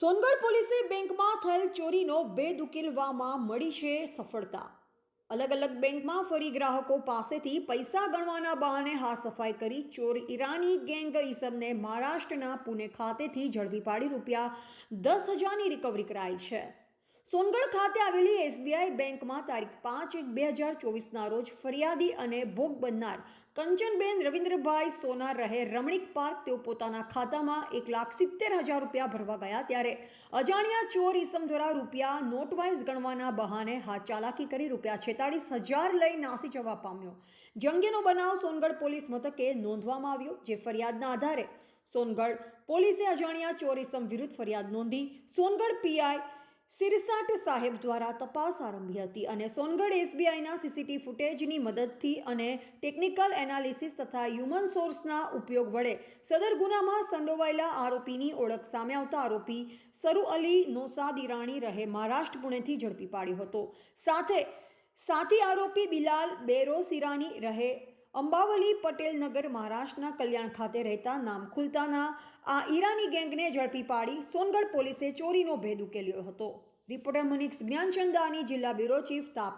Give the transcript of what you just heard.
સોનગઢ પોલીસે બેંકમાં થયેલ ચોરીનો ભેદ ઉકેલવામાં મળી છે સફળતા. અલગ અલગ બેંકમાં ફરી ગ્રાહકો પાસેથી પૈસા ગણવાના બહાને હાથ સફાઈ કરી ચોર ઈરાની ગેંગ ઈસમને મહારાષ્ટ્રના પુણે ખાતેથી ઝડપી પાડી રૂપિયા દસ હજારની રિકવરી કરાઈ છે. સોનગઢ ખાતે આવેલી એસબીઆઈ બેંકમાં તારીખ પાંચ એક બે હજાર ચોવીસના રોજ ફરિયાદી અને ભોગ બનનાર કંચનબેન રવિન્દ્રભાઈ સોનાર રહે રમણીક પાર્ક તેઓ પોતાના ખાતામાં એક લાખ સિત્તેર હજાર રૂપિયા ભરવા ગયા ત્યારે અજાણ્યા ચોર ઈસમ દ્વારા રૂપિયા નોટવાઇઝ ગણવાના બહાને હાથ ચાલાકી કરી રૂપિયા છેતાળીસ હજાર લઈ નાસી જવા પામ્યો. જંગેનો બનાવ સોનગઢ પોલીસ મથકે નોંધવામાં આવ્યો, જે ફરિયાદના આધારે સોનગઢ પોલીસે અજાણ્યા ચોર ઈસમ વિરુદ્ધ ફરિયાદ નોંધી. સોનગઢ પીઆઈ સિરસાટ સાહેબ દ્વારા તપાસ આરંભી હતી અને સોનગઢ એસબીઆઈના સીસીટીવી ફૂટેજની મદદથી અને ટેકનિકલ એનાલિસિસ તથા હ્યુમન સોર્સના ઉપયોગ વડે સદર ગુનામાં સંડોવાયેલા આરોપીની ઓળખ સામે આવતા આરોપી સરુ અલી નોસાદ ઈરાણી રહે મહારાષ્ટ્ર પુણેથી ઝડપી પાડ્યો હતો. સાથે, સાથી આરોપી બિલાલ બેરોસ ઈરાની રહે અંબાવલી પટેલ નગર મહારાષ્ટ્રના કલ્યાણ ખાતે રહેતા નામ ખુલતાના આ ઈરાની ગેંગને ઝડપી પાડી સોનગઢ પોલીસે ચોરીનો ભેદ ઉકેલ્યો હતો. રિપોર્ટર મનિક્સ જ્ઞાનચંદાની જિલ્લા બ્યુરો ચીફ તાપ